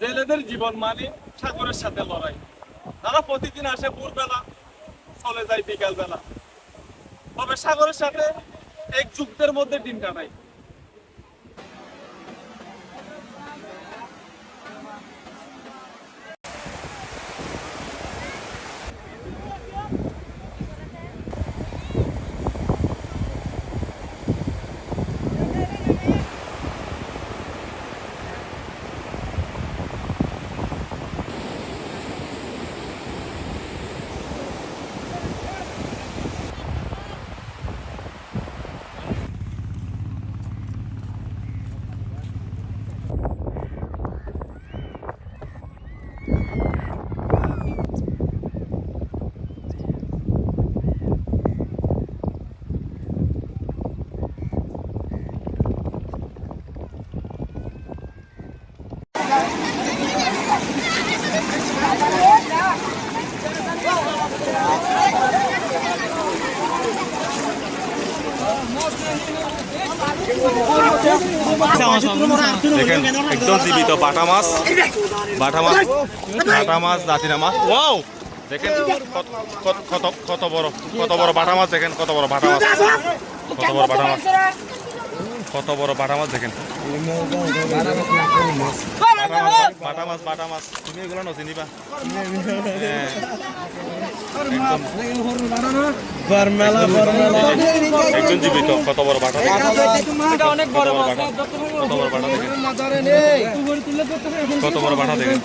জেলেদের জীবন মানে সাগরের সাথে লড়াই। তারা প্রতিদিন আসে ভোরবেলা, চলে যায় বিকালবেলা। তবে সাগরের সাথে এক যুগের মধ্যে দিন কাটায়। দেখেন, একদম জীবিত বাটা মাছ। বাটা মাছ বাটা মাছ, দাঁতিনা মাছ। ওয়াও! দেখেন, কত- কত- বড়, কত বড় বাটা মাছ, দেখেন, কত বড় বাটা মাছ। কত বড় বাটা মাছ। কত বড় বাটা মাছ, দেখেন। বাটা মাছ বাটা মাছ বাটা মাছ। তুমি এগুলো ন চিনিবা? হ্যাঁ। একদম একদম জীবিত কত বড় বাটা? কত বড় বাটা দেখে? কত বড় বাটা দেখেন